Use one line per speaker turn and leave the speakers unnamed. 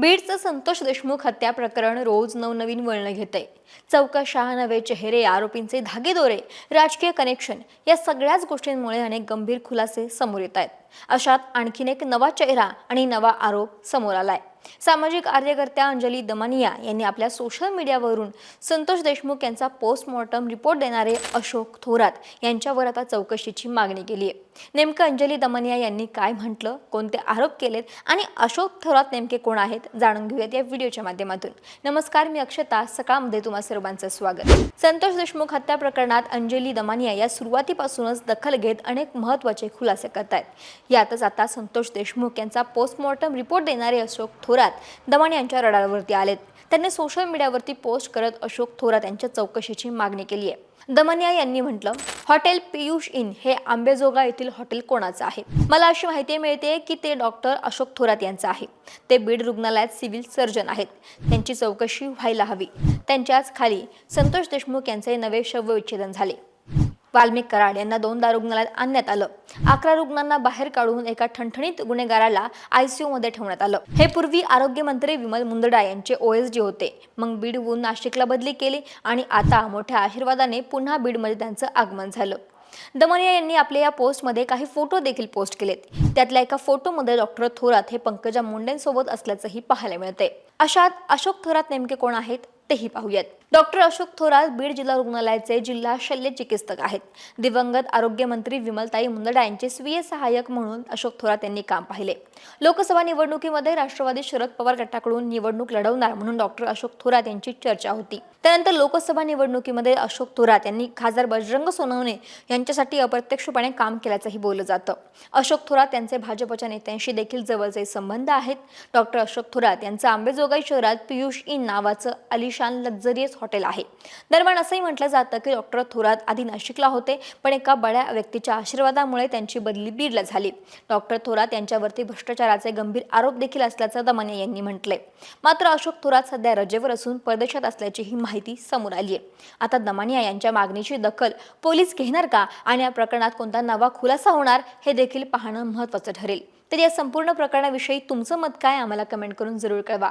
बीडचं संतोष देशमुख हत्या प्रकरण रोज नवनवीन वळण घेते चौकशा नवे चेहरे आरोपींचे धागेदोरे राजकीय कनेक्शन या सगळ्याच गोष्टींमुळे अनेक गंभीर खुलासे समोर येत आहेत. अशात आणखीन एक नवा चेहरा आणि नवा आरोप समोर आलाय. सामाजिक कार्यकर्त्या अंजली दमानिया यांनी आपल्या सोशल मीडियावरून संतोष देशमुख यांचा पोस्टमॉर्टम रिपोर्ट देणारे अशोक थोरात यांच्यावर आता चौकशीची मागणी केली आहे नेमकं अंजली दमानिया यांनी काय म्हटलं कोणते आरोप केलेत आणि अशोक थोरात नेमके कोण आहेत जाणून घेऊयात या व्हिडिओच्या माध्यमातून. नमस्कार मी अक्षता. सकाळमध्ये तुम्हा सर्वांचं स्वागत. संतोष देशमुख हत्या प्रकरणात अंजली दमानिया या सुरुवातीपासूनच दखल घेत अनेक महत्त्वाचे खुलासे करतायत. यातच आता संतोष देशमुख यांचा पोस्टमॉर्टम रिपोर्ट देणारे अशोक थोरात दमण यांच्या रडारवरती आलेत. त्यांनी सोशल मीडियावरती पोस्ट करत अशोक थोरात यांच्या चौकशीची मागणी केली आहे. दमनिया यांनी म्हटलं हॉटेल पियुष इन हे आंबेजोगा येथील हॉटेल कोणाचं आहे? मला अशी माहिती मिळते की ते डॉक्टर अशोक थोरात यांचं आहे. ते बीड रुग्णालयात सिव्हिल सर्जन आहेत. त्यांची चौकशी व्हायला हवी. त्यांच्याच खाली संतोष देशमुख यांचे नवे शवविच्छेदन झाले. वाल्मिक कराड यांना दोनदा रुग्णालयात आणण्यात आलं. अकरा रुग्णांना बाहेर काढून एका ठणठणीत गुन्हेगाराला आयसीयू मध्ये ठेवण्यात आलं. हे पूर्वी आरोग्यमंत्री विमल मुंदडा यांचे ओएसडी होते. मग बीडहून नाशिकला बदली केली आणि आता मोठ्या आशीर्वादाने पुन्हा बीडमध्ये त्यांचं आगमन झालं. दमनिया यांनी आपल्या या पोस्टमध्ये काही फोटो देखील पोस्ट केलेत. त्यातल्या एका फोटोमध्ये डॉक्टर थोरात हे पंकजा मुंडेंसोबत असल्याचंही पाहायला मिळते अशात अशोक थोरात नेमके कोण आहेत तेही पाहूयात. डॉक्टर अशोक थोरात बीड जिल्हा रुग्णालयाचे जिल्हा शल्य चिकित्सक आहेत. दिवंगत आरोग्यमंत्री विमलताई मुंदडा यांचे स्वीय सहाय्यक म्हणून अशोक थोरात यांनी काम पाहिले. लोकसभा निवडणुकीमध्ये राष्ट्रवादी शरद पवार गटाकडून निवडणूक लढवणार म्हणून डॉक्टर अशोक थोरात यांची चर्चा होती. त्यानंतर लोकसभा निवडणुकीमध्ये अशोक थोरात यांनी खासदार बजरंग सोनवणे यांच्यासाठी अप्रत्यक्षपणे काम केल्याचंही बोललं जातं. अशोक थोरात यांचे भाजपच्या नेत्यांशी देखील जवळचे संबंध आहेत. डॉक्टर अशोक थोरात यांचं आंबेजोगाई शहरात पियुष इन नावाचं अलिशान लक्झरियस हॉटेल आहे. दरम्यान असंही म्हटलं जातं की डॉक्टर थोरात आधी नाशिकला होते पण एका बड्या व्यक्तीच्या आशीर्वादामुळे त्यांची बदली बीडला झाली. डॉक्टर थोरात यांच्यावरती भ्रष्टाचाराचे गंभीर आरोप देखील असल्याचं दमाने यांनी म्हटलंय. मात्र अशोक थोरात सध्या रजेवर असून परदेशात असल्याची ही माहिती समोर आली आहे आता दमानिया यांच्या मागणीची दखल पोलीस घेणार का आणि या प्रकरणात कोणता नवा खुलासा होणार हे देखील पाहणं महत्त्वाचं ठरेल. तर या संपूर्ण प्रकरणाविषयी तुमचं मत काय? आम्हाला कमेंट करून जरूर कळवा.